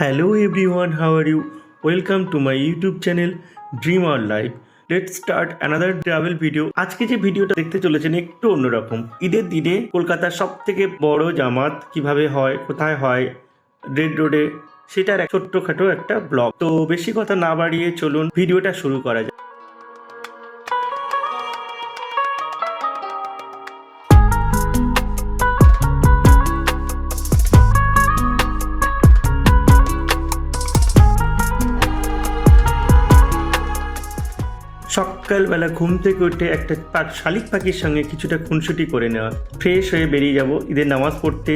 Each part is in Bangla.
Hello everyone, how are you welcome to my YouTube channel dream Our Life. Let's start another travel video আজকে যে ভিডিওটা দেখতে চলেছেন একটু অন্যরকম। ঈদের দিনে কলকাতার সব থেকে বড় জামাত কীভাবে হয় কোথায় হয় রেড রোডে সেটার ছোট্টখাটো একটা ব্লগ। তো বেশি কথা না বাড়িয়ে চলুন ভিডিওটা শুরু করা যাক। সকালবেলা ঘুম থেকে উঠে একটা শালিক পাখির সঙ্গে কিছুটা খুনসুটি করে নেওয়া। ফ্রেশ হয়ে বেরিয়ে যাব, ঈদের নামাজ পড়তে।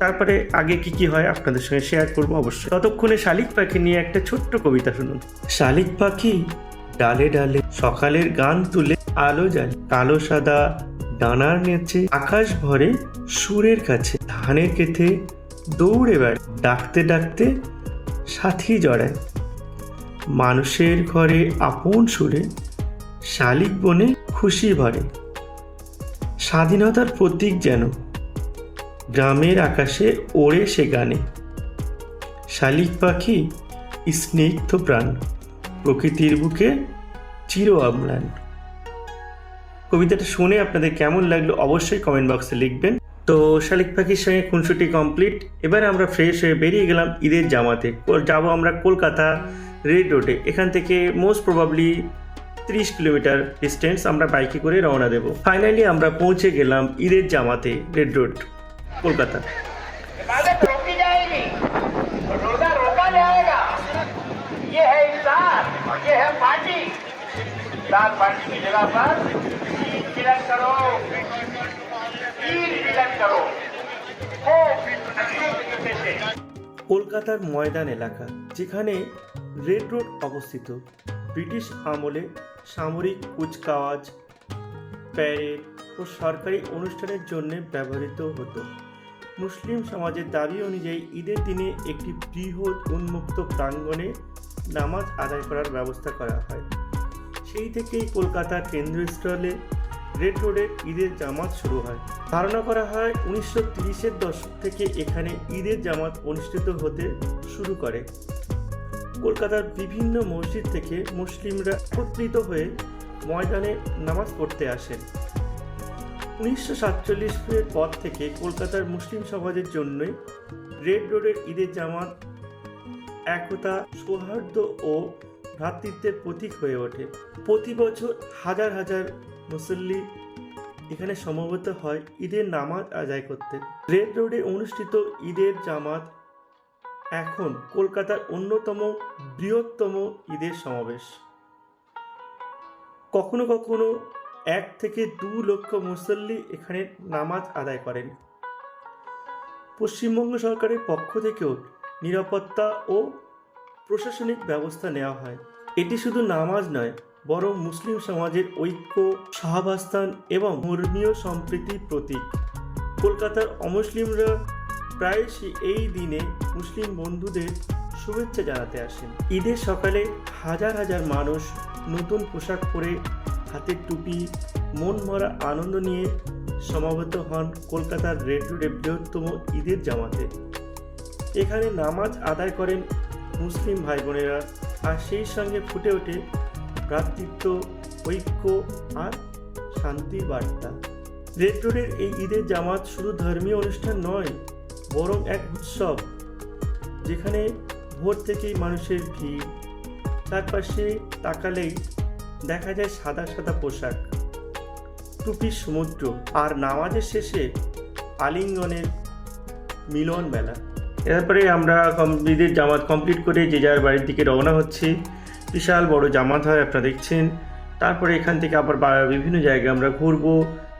তারপরে আগে কি কি হয় আপনাদের সঙ্গে শেয়ার করব অবশ্যই। ততক্ষণে শালিক পাখি নিয়ে একটা ছোট্ট কবিতা শুনুন। শালিক পাখি ডালে ডালে সকালের গান তুলে আলো জ্বালে, কালো সাদা ডানার নেচে আকাশ ভরে সুরের কাছে ধানের কেথে দৌড়ে বেড়ায়, ডাকতে ডাকতে সাথী জড়ায়। মানুষের ঘরে আপন সুরে, শালিক বনে খুশি ভরে। স্বাধীনতার প্রতীক যেন, গ্রামের আকাশে ওড়ে সে গানে। শালিক পাখি স্নিগ্ধ প্রাণ, প্রকৃতির বুকে চির অম্লান। কবিতাটা শুনে আপনাদের কেমন লাগল অবশ্যই কমেন্ট বক্সে লিখবেন। তো শালিক পাখির সঙ্গে খুনসুটি কমপ্লিট। এবার আমরা ফ্রেশ হয়ে বেরিয়ে গেলাম ঈদের জামাতে। যাব আমরা কলকাতা রেড রোডে। এখান থেকে মোস্ট প্রবাবলি তিরিশ কিলোমিটার ডিস্টেন্স আমরা বাইকে করে রওনা দেব। ফাইনালি আমরা পৌঁছে গেলাম ঈদের জামাতে রেড রোড, কলকাতা। পার্টি। কলকাতার ময়দান এলাকা, যেখানে রেড রোড অবস্থিত। ব্রিটিশ আমলে সামরিক কুচকাওয়াজ, প্যারেড ও সরকারি অনুষ্ঠানের জন্য ব্যবহৃত হতো। মুসলিম সমাজের দাবি অনুযায়ী ঈদের দিনে একটি বৃহৎ উন্মুক্ত প্রাঙ্গণে নামাজ আদায় করার ব্যবস্থা করা হয়। সেই থেকেই কলকাতার কেন্দ্রস্থলে রেড রোডে ঈদের জামাত শুরু হয়। ধারণা করা হয় উনিশশো তিরিশের দশক থেকে এখানে ঈদের জামাত অনুষ্ঠিত হতে শুরু করে। কলকাতার বিভিন্ন মসজিদ থেকে মুসলিমরা একত্রিত হয়ে ময়দানে নামাজ পড়তে আসেন। উনিশশো সাতচল্লিশের পর থেকে কলকাতার মুসলিম সমাজের জন্যই রেড রোডের ঈদের জামাত একতা, সৌহার্দ্য ও ভ্রাতৃত্বের প্রতীক হয়ে ওঠে। প্রতি বছর হাজার হাজার মুসল্লি এখানে সমবেত হয় ঈদের নামাজ আদায় করতে। রেড রোডে অনুষ্ঠিত ঈদের জামাত এখন কলকাতার অন্যতম বৃহত্তম ঈদের সমাবেশ। কখনো কখনো এক থেকে দু লক্ষ মুসল্লি এখানে নামাজ আদায় করেন। পশ্চিমবঙ্গ সরকারের পক্ষ থেকেও নিরাপত্তা ও প্রশাসনিক ব্যবস্থা নেওয়া হয়। এটি শুধু নামাজ নয় বরং মুসলিম সমাজের ঐক্য সহাবস্থান এবং ধর্মীয় সম্প্রীতির প্রতীক। কলকাতার অমুসলিমরা প্রায়শই এই দিনে মুসলিম বন্ধুদের শুভেচ্ছা জানাতে আসেন। ঈদের সকালে হাজার হাজার মানুষ নতুন পোশাক পরে হাতের টুপি মন মরা আনন্দ নিয়ে সমাবেত হন কলকাতার রেড রোডে বৃহত্তম ঈদের জামাতে। এখানে নামাজ আদায় করেন মুসলিম ভাই বোনেরা আর সেই সঙ্গে ফুটে ওঠে ভ্রাতৃত্ব, ঐক্য আর শান্তির বার্তা রেড এই ঈদের জামাত শুধু ধর্মীয় অনুষ্ঠান নয়, বরং এক উৎসব, যেখানে ভোর থেকেই মানুষের ভিড়। তার পাশে তাকালেই দেখা যায় সাদা সাদা পোশাক টুপির সমুদ্র, আর নামাজের শেষে আলিঙ্গনের মিলন মেলা এরপরে আমরা ঈদের জামাত কমপ্লিট করে যে যার বাড়ির দিকে রওনা হচ্ছি। বিশাল বড় জামাত হয় আপনারা দেখছেন। তারপরে এখান থেকে আবার বিভিন্ন জায়গায় আমরা ঘুরবো,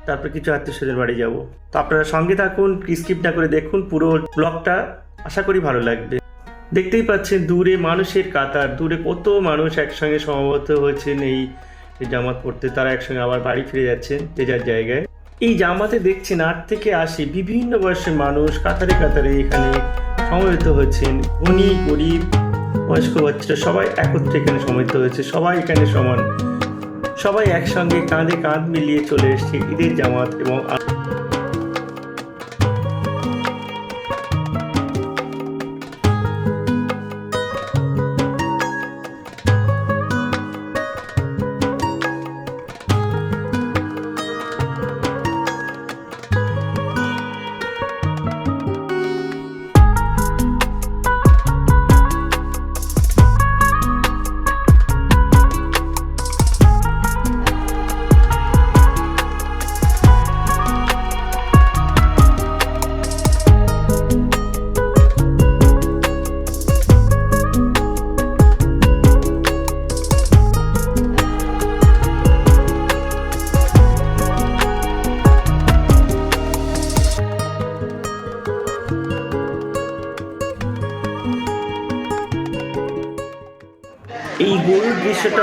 তারপর কিছু আত্মীয় স্বজন বাড়ি যাব। তো আপনারা সঙ্গে থাকুন স্কিপ না করে দেখুন পুরো ব্লগটা আশা করি ভালো লাগবে। দেখতেই পাচ্ছেন দূরে মানুষের কাতার, দূরে কত মানুষ একসঙ্গে সমাবেত হয়েছেন এই জামাত পড়তে। তারা একসঙ্গে আবার বাড়ি ফিরে যাচ্ছেন যে যার জায়গায়। এই জামাতে দেখছেন আট থেকে আসি বিভিন্ন বয়সের মানুষ কাতারে কাতারে এখানে সমবেত হয়েছেন ধনী, গরিব, বয়স্ক, বাচ্চারা সবাই একত্রে এখানে সমবেত হয়েছে, সবাই এখানে সমান। সবাই একসঙ্গে কাঁধে কাঁধ মিলিয়ে চলে এসছে ঈদের জামাত এবং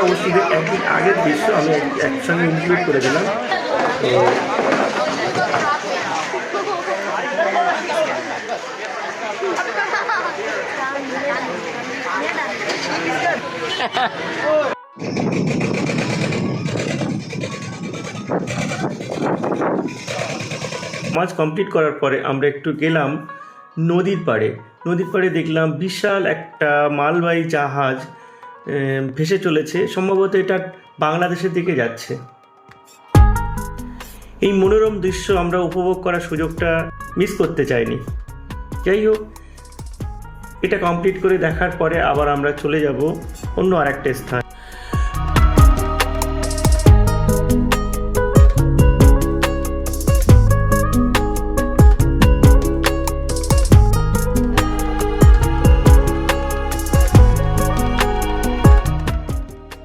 অবশ্যই একদিন আগের দৃশ্য আমি একসঙ্গে ইনক্লুড করে দিলাম। তো মাছ কমপ্লিট করার পরে আমরা একটু গেলাম নদীর পাড়ে। নদীর পাড়ে দেখলাম বিশাল একটা মালবাহী জাহাজ ভেসে চলেছে। সম্ভবত এটা বাংলাদেশের দিকে যাচ্ছে। এই মনোরম দৃশ্য আমরা উপভোগ করার সুযোগটা মিস করতে চাইনি। যাই হোক, এটা কমপ্লিট করে দেখার পরে আবার আমরা চলে যাব অন্য আরেকটা স্থান।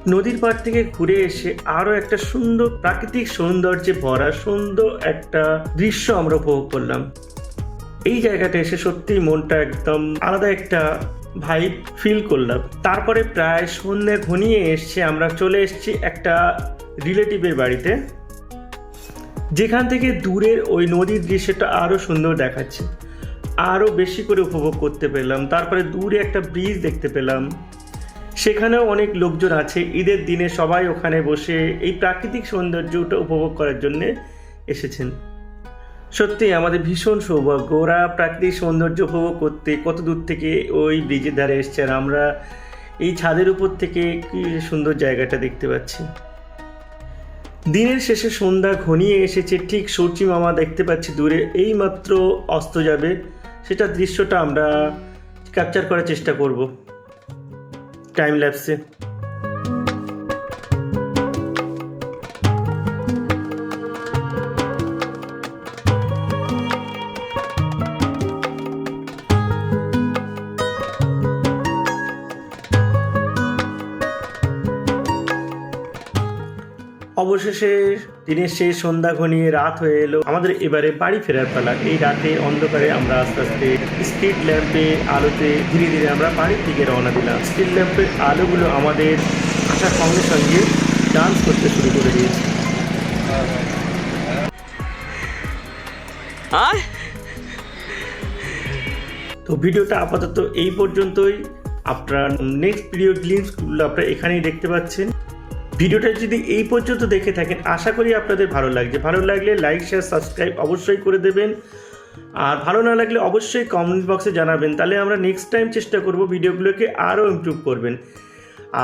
নদীর পাড় থেকে ঘুরে এসে আরও একটা সুন্দর প্রাকৃতিক সৌন্দর্যে ভরা সুন্দর একটা দৃশ্য আমরা উপভোগ করলাম। এই জায়গাটা এসে সত্যিই মনটা একদম আলাদা একটা ভাইব ফিল করলাম। তারপরে প্রায় সন্ধ্যে ঘনিয়ে এসছে আমরা চলে এসেছি একটা রিলেটিভের বাড়িতে। যেখান থেকে দূরের ওই নদীর দৃশ্যটা আরও সুন্দর দেখাচ্ছে। আরও বেশি করে উপভোগ করতে পেলাম। তারপরে দূরে একটা ব্রিজ দেখতে পেলাম। সেখানেও অনেক লোকজন আছে। ঈদের দিনে সবাই ওখানে বসে এই প্রাকৃতিক সৌন্দর্যটা উপভোগ করার জন্য এসেছেন। সত্যি, আমাদের ভীষণ সৌভাগ্য। ওরা প্রাকৃতিক সৌন্দর্য উপভোগ করতে কত দূর থেকে ওই ব্রিজের ধারে এসছে আর আমরা এই ছাদের উপর থেকে কি সুন্দর জায়গাটা দেখতে পাচ্ছি। দিনের শেষে সন্ধ্যা ঘনিয়ে এসেছে, ঠিক সূর্যি মামা দেখতে পাচ্ছি দূরে। এই মাত্র অস্ত যাবে, সেটা দৃশ্যটা আমরা ক্যাপচার করার চেষ্টা করব। টাইম ল্যাপসে। অবশেষে দিনের শেষ সন্ধ্যা ঘনিয়ে রাত হয়ে এলো। আমাদের এবারে বাড়ি ফেরার পালা। এই রাতে অন্ধকারে আমরা আস্তে আস্তে স্ট্রিট ল্যাম্পে আলোতে ধীরে ধীরে আমরা বাড়ির দিকে রওনা দিলাম। স্ট্রিট ল্যাম্পের আলোগুলো আমাদের আসার সঙ্গে সঙ্গে ডান্স করতে শুরু করে দিয়েছে। তো ভিডিওটা আপাতত এই পর্যন্তই। আপনার নেক্সট ভিডিও গ্লিমসগুলো আপনারা এখানেই দেখতে পাচ্ছেন। ভিডিওটা যদি এই পর্যন্ত দেখে থাকেন, আশা করি আপনাদের ভালো লাগছে। ভালো লাগলে লাইক শেয়ার সাবস্ক্রাইব অবশ্যই করে দেবেন। আর ভালো না লাগলে অবশ্যই কমেন্ট বক্সে জানাবেন। তাহলে আমরা নেক্সট টাইম চেষ্টা করব ভিডিওগুলোকে আরও ইমপ্রুভ করবেন।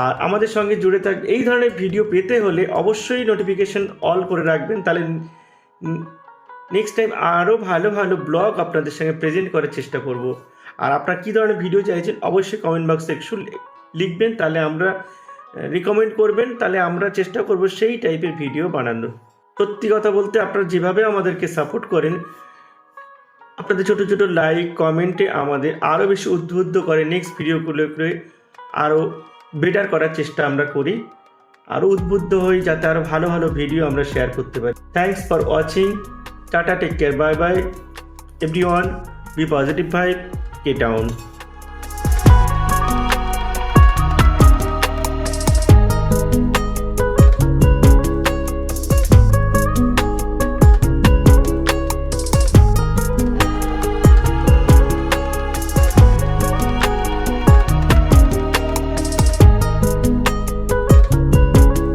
আর আমাদের সঙ্গে জুড়ে থাক, এই ধরনের ভিডিও পেতে হলে অবশ্যই নোটিফিকেশন অল করে রাখবেন। তাহলে নেক্সট টাইম আরও ভালো ভালো ব্লগ আপনাদের সঙ্গে প্রেজেন্ট করার চেষ্টা করব। আর আপনারা কী ধরনের ভিডিও চাইছেন, অবশ্যই কমেন্ট বক্সে একটু লিখবেন। তাহলে আমরা রিকমেন্ড করবেন, তাহলে আমরা চেষ্টা করব সেই টাইপের ভিডিও বানানোর সত্যি কথা বলতে আপনারা যেভাবে আমাদেরকে সাপোর্ট করেন, আপনাদের ছোটো ছোটো লাইক কমেন্টে আমাদের আরও বেশি উদ্বুদ্ধ করে নেক্সট ভিডিওগুলোকে আরও বেটার করার চেষ্টা আমরা করি আরও উদ্বুদ্ধ হই যাতে আরও ভালো ভালো ভিডিও আমরা শেয়ার করতে পারি। Thanks for watching tata take care bye bye everyone be positive vibe K town